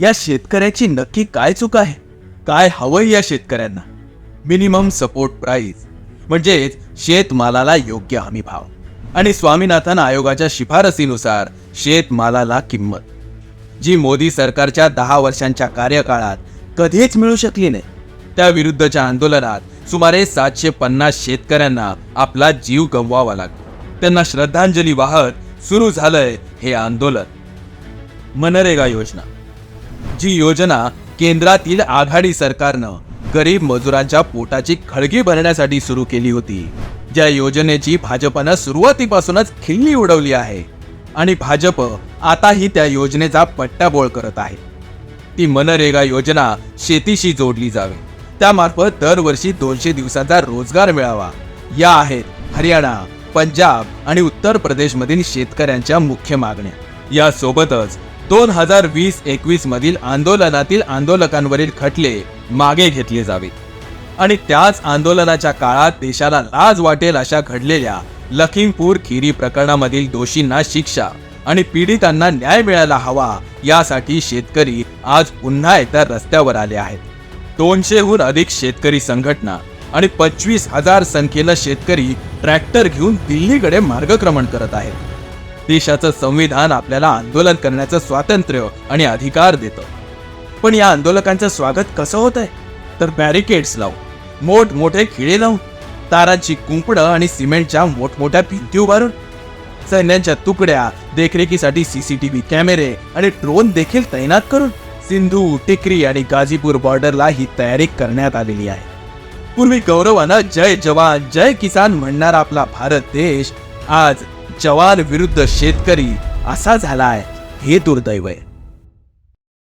या शेतकऱ्याची नक्की काय चूक आहे? काय हवंय या शेतकऱ्यांना? मिनिमम सपोर्ट प्राईस म्हणजेच शेतमालाला योग्य हमी भाव आणि स्वामीनाथन आयोगाच्या शिफारसीनुसार शेतमालाला किंमत. जी मोदी सरकारच्या दहा वर्षांच्या कार्यकाळात कधीच मिळू शकली नाही. त्या विरुद्धच्या आंदोलनात सुमारे सातशे पन्नास शेतकऱ्यांना आपला जीव गमवावा लागला त्यांना श्रद्धांजली वाहत सुरू झालंय हे आंदोलन. मनरेगा योजना. जी योजना केंद्रातील आघाडी सरकारनं गरीब मजुरांच्या पोटाची खळगी भरण्यासाठी सुरू केली होती. ज्या योजनेची भाजपनं सुरुवातीपासूनच खिल्ली उडवली आहे आणि भाजप आताही त्या योजनेचा पट्टाबोळ करत आहे. ती मनरेगा योजना शेतीशी जोडली जावी. त्यामार्फत दरवर्षी दोनशे दिवसांचा रोजगार मिळावा. या आहेत हरियाणा पंजाब आणि उत्तर प्रदेशमधील शेतकऱ्यांच्या मुख्य मागण्या. यासोबतच दोन हजार वीस एकवीस मधील आंदोलनातील आंदोलकांवरील खटले मागे घेतले जावेत. आणि त्याच आंदोलनाच्या काळात देशाला लाज वाटेल अशा घडलेल्या लखीमपूर खिरी प्रकरणामधील दोषींना शिक्षा आणि पीडितांना न्याय मिळायला हवा यासाठी शेतकरी आज पुन्हा एकदा रस्त्यावर आले आहेत. दोनशेहून अधिक शेतकरी संघटना आणि पंचवीस हजार संख्येनं शेतकरी ट्रॅक्टर घेऊन दिल्लीकडे मार्गक्रमण करत आहेत. देशाचं संविधान आपल्याला आंदोलन करण्याचं स्वातंत्र्य आणि अधिकार देतं. पण या आंदोलकांचं स्वागत कसं होत आहे तर बॅरिकेड्स लावून मोठमोठे खिळे लावून तारांची कुंपडं आणि सिमेंटच्या मोठमोठ्या भिंती उभारून सैन्यांच्या तुकड्या देखरेखीसाठी सीसीटीव्ही कॅमेरे आणि ड्रोन देखील तैनात करून सिंधू टिकरी आणि गाझीपूर बॉर्डरला ही तयारी करण्यात आलेली आहे. पूर्वी गौरवानं जय जवान जय किसान म्हणणारा आपला भारत देश आज जवान विरुद्ध शेतकरी असा झालाय हे दुर्दैव आहे.